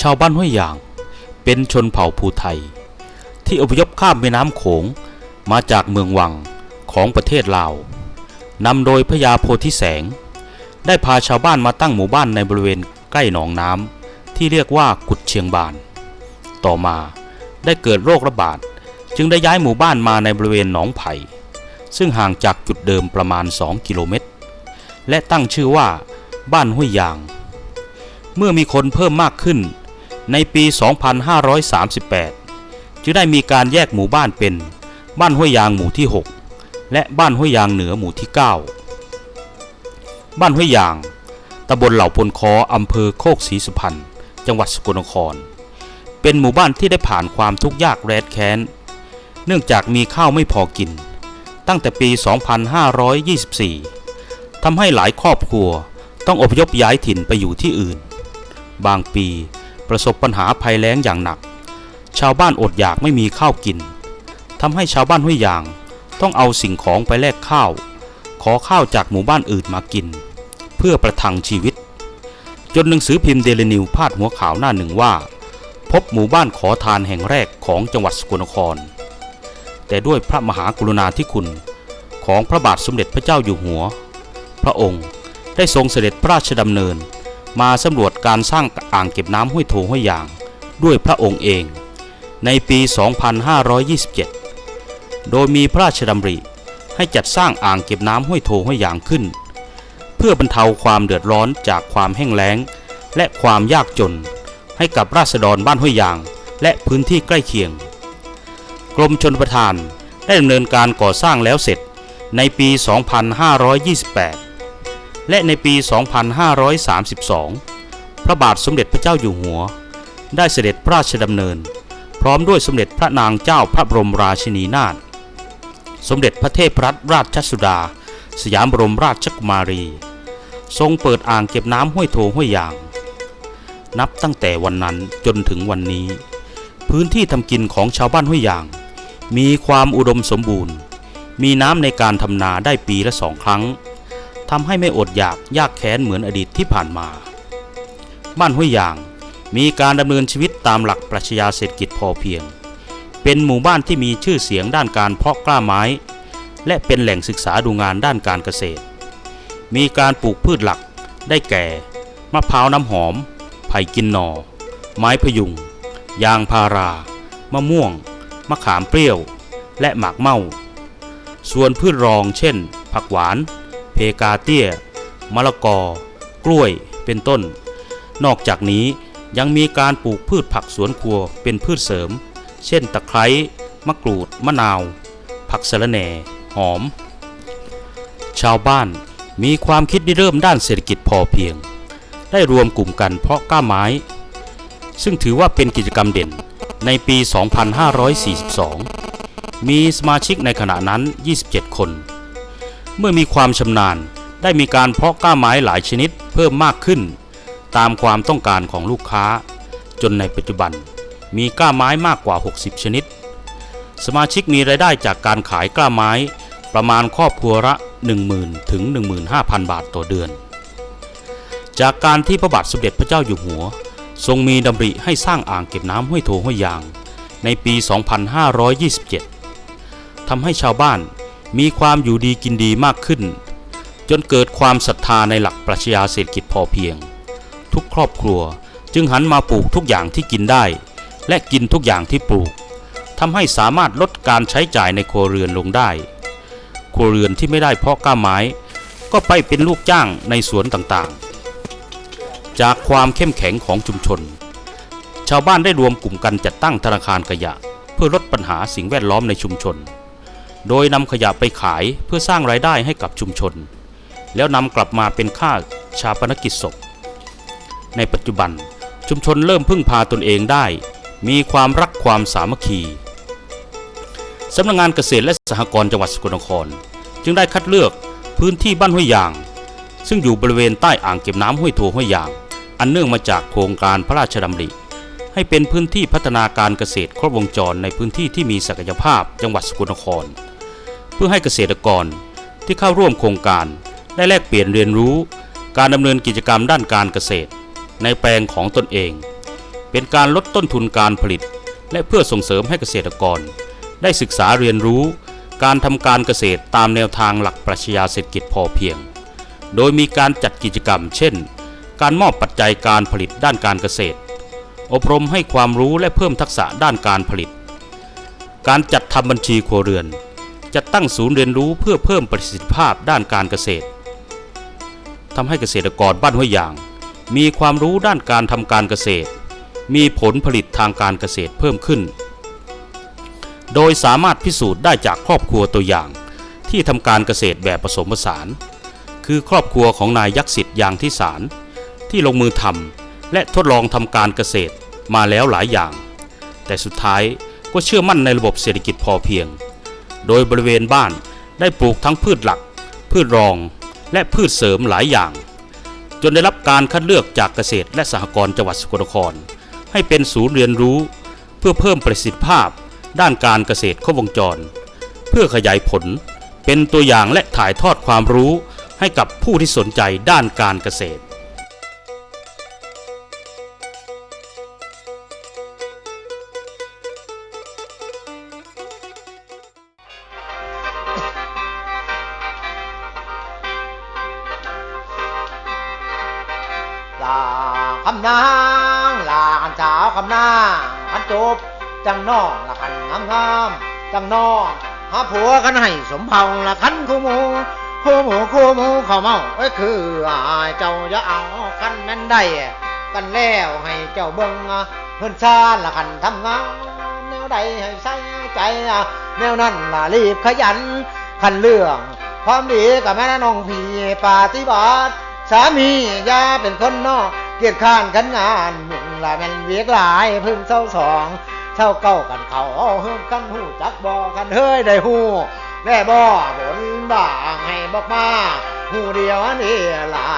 ชาวบ้านห้วยยาง เป็นชนเผ่าภูไทย ที่อพยพข้ามแม่น้ำโขงมาจากเมืองวังของประเทศลาวนำโดยพญาโพธิแสง ได้พาชาวบ้านมาตั้งหมู่บ้านในบริเวณใกล้หนองน้ำที่เรียกว่ากุดเชียงบาน ต่อมาได้เกิดโรคระบาดจึงได้ย้ายหมู่บ้านมาในบริเวณหนองไผ่ ซึ่งห่างจากจุดเดิมประมาณ 2 กิโลเมตร และตั้งชื่อว่า บ้านห้วยยาง เมื่อมีคนเพิ่มมากขึ้น ในปี 2538 จึงได้มีการแยกหมู่บ้านเป็น บ้านห้วยยางหมู่ที่ 6 และบ้านห้วยยางเหนือหมู่ที่ 9 บ้านห้วยยางตำบลเหล่าพลคออำเภอโคกศรีสุพรรณจังหวัดสกลนคร เป็นหมู่บ้านที่ได้ผ่านความทุกข์ยากแร้นแค้น เนื่องจากมีข้าวไม่พอกิน ตั้งแต่ปี 2524 ทำให้หลายครอบครัวต้องอพยพย้ายถิ่นไปอยู่ที่อื่น บางปี ประสบปัญหาภัยแล้งอย่างหนัก ชาวบ้านอดอยากไม่มีข้าวกินทำให้ชาวบ้านห้วยยาง ต้องเอาสิ่งของไปแลกข้าว ขอข้าวจากหมู่บ้านอื่นมากิน เพื่อประทังชีวิต จนหนังสือพิมพ์เดลินิวพาดหัวข่าวหน้าหนึ่งว่า พบหมู่บ้านขอทานแห่งแรกของจังหวัดสกลนคร แต่ด้วยพระมหากรุณาธิคุณของพระบาทสมเด็จพระเจ้าอยู่หัว พระองค์ได้ทรงเสด็จพระราชดำเนิน มาสำรวจการสร้างอ่างเก็บน้ำห้วยโถห้วยยาง ด้วยพระองค์เอง ในปี 2527 โดยมีพระราชดำริให้จัดสร้างอ่างเก็บน้ำห้วยโถห้วยยางขึ้น เพื่อบรรเทาความเดือดร้อนจากความแห้งแล้ง และความยากจน ให้กับราษฎรบ้านห้วยยาง และพื้นที่ใกล้เคียง กรมชนประทานได้ดำเนินการก่อสร้างแล้วเสร็จในปี 2528 และในปี 2532 พระบาทสมเด็จพระเจ้าอยู่หัว ได้เสด็จพระราชดำเนิน พร้อมด้วยสมเด็จพระนางเจ้าพระบรมราชินีนาถ สมเด็จพระเทพรัตนราชสุดา สยามบรมราชกุมารี ทรงเปิดอ่างเก็บน้ำห้วยโถห้วยยาง นับตั้งแต่วันนั้นจนถึงวันนี้ พื้นที่ทำกินของชาวบ้านห้วยยาง มีความอุดมสมบูรณ์ มีน้ำในการทำนาได้ปีละสองครั้ง ทำให้ไม่อดอยากยากแค้นเหมือนอดีตที่ผ่านมา บ้านห้วยยางมีการดำเนินชีวิตตามหลักปรัชญาเศรษฐกิจพอเพียง เป็นหมู่บ้านที่มีชื่อเสียงด้านการเพาะกล้าไม้ และเป็นแหล่งศึกษาดูงานด้านการเกษตร มีการปลูกพืชหลัก ได้แก่ มะพร้าวน้ำหอม ไผ่กินหนอ ไม้พยุง ยางพารา มะม่วง มะขามเปรี้ยว และหมากเมา ส่วนพืชรองเช่น ผักหวาน กาเตี้ย มะละกอ กล้วย เป็นต้น นอกจากนี้ยังมีการปลูกพืชผักสวนครัวเป็นพืชเสริม เช่นตะไคร้ มะกรูด มะนาว ผักสะระแหน่ หอม ชาวบ้านมีความคิดริเริ่มด้านเศรษฐกิจพอเพียง ได้รวมกลุ่มกันเพาะก้าไม้ ซึ่งถือว่าเป็นกิจกรรมเด่นในปี 2542 มีสมาชิกในขณะนั้น 27 คน เมื่อมีความชำนาญได้มีการเพาะกล้าไม้หลายชนิดเพิ่มมากขึ้น ตามความต้องการของลูกค้า จนในปัจจุบันมีกล้าไม้มากกว่า 60 ชนิด สมาชิกมีรายได้จากการขายกล้าไม้ประมาณครอบครัวละ 10,000 ถึง 15,000 บาทต่อเดือน จากการที่พระบาทสมเด็จพระเจ้าอยู่หัว ทรงมีดำริให้สร้างอ่างเก็บน้ำห้วยโถห้วยยาง ในปี 2527ทำให้ชาวบ้าน มีความอยู่ดีกินดีมากขึ้น จนเกิดความศรัทธาในหลักปรัชญาเศรษฐกิจพอเพียง ทุกครอบครัวจึงหันมาปลูกทุกอย่างที่กินได้ และกินทุกอย่างที่ปลูกทำให้สามารถลดการใช้จ่ายในครัวเรือนลงได้ ครัวเรือนที่ไม่ได้เพาะกล้าไม้ ก็ไปเป็นลูกจ้างในสวนต่างๆ จากความเข้มแข็งของชุมชน ชาวบ้านได้รวมกลุ่มกันจัดตั้งธนาคารขยะ เพื่อลดปัญหาสิ่งแวดล้อมในชุมชน โดยนำขยะไปขายเพื่อสร้างรายได้ให้กับชุมชน แล้วนำกลับมาเป็นค่าชาปนกิจศพ ในปัจจุบันชุมชนเริ่มพึ่งพาตนเองได้ มีความรักความสามัคคีสำนักงงานเกษตรและสหกรณ์จังหวัดสกลนคร จึงได้คัดเลือกพื้นที่บ้านห้วยยาง ซึ่งอยู่บริเวณใต้อ่างเก็บน้ำห้วยโถห้วยยาง อันเนื่องมาจากโครงการพระราชดำริให้เป็นพื้นที่พัฒนาการเกษตรครบวงจรในพื้นที่ที่มีศักยภาพจังหวัดสกลนคร พื่อให้เกษตรกรที่เข้าร่วมโครงการ ได้แลกเปลี่ยนเรียนรู้ การดำเนินกิจกรรมด้านการเกษตร ในแปลงของตนเอง เป็นการลดต้นทุนการผลิต และเพื่อส่งเสริมให้เกษตรกร ได้ศึกษาเรียนรู้ การทำการเกษตรตามแนวทางหลักปรัชญาเศรษฐกิจพอเพียง โดยมีการจัดกิจกรรม เช่น การมอบปัจจัยการผลิตด้านการเกษตร อบรมให้ความรู้และเพิ่มทักษะด้านการผลิต การจัดทำบัญชีครัวเรือน จัดตั้งศูนย์เรียนรู้เพื่อเพิ่มประสิทธิภาพด้านการเกษตรทำให้เกษตรกรบ้านห้วยยาง มีความรู้ด้านการทำการเกษตร มีผลผลิตทางการเกษตรเพิ่มขึ้น โดยสามารถพิสูจน์ได้จากครอบครัวตัวอย่าง ที่ทำการเกษตรแบบผสมผสาน คือครอบครัวของนายยักษ์สิทธิ์ยางที่สารที่ลงมือทำและทดลองทำการเกษตรมาแล้วหลายอย่าง แต่สุดท้ายก็เชื่อมั่นในระบบเศรษฐกิจพอเพียง โดยบริเวณบ้านได้ปลูกทั้งพืชหลัก พืชรอง และพืชเสริมหลายอย่าง จนได้รับการคัดเลือกจากเกษตรและสหกรณ์จังหวัดสกลนคร ให้เป็นศูนย์เรียนรู้ เพื่อเพิ่มประสิทธิภาพ ด้านการเกษตรครบวงจร เพื่อขยายผล เป็นตัวอย่างและถ่ายทอดความรู้ให้กับผู้ที่สนใจด้านการเกษตรำนางลาขันสาวคำนางขันจบ จังน้องละขันงามงามจังน้องหาผัวขันให้สมเผาละขันคู่หมูคู่หมูคู่หมูเข้าเมาเอ้ยคืออายเจ้าอย่าเอาขันแม่นได้กันแล้วให้เจ้าเบิ่งเพิ่นซาละขันทำงานแนวใดให้ใส่ใจแนวนั้นละรีบขยันขันเรื่องความดีกับแม่น้องพี่ปฏิบัติสามีอย่าเป็นคนนอก เกียรติข้านกันงานมึงละแม่นเวียกหลายพึ่งเศร้าสองเศร้าเก้ากันเขาเฮิมกันหูจักบ่กันเฮ้ยได้หูแม่บ่บนบ่างให้บอกมาหูเดียวนี่ล่ะ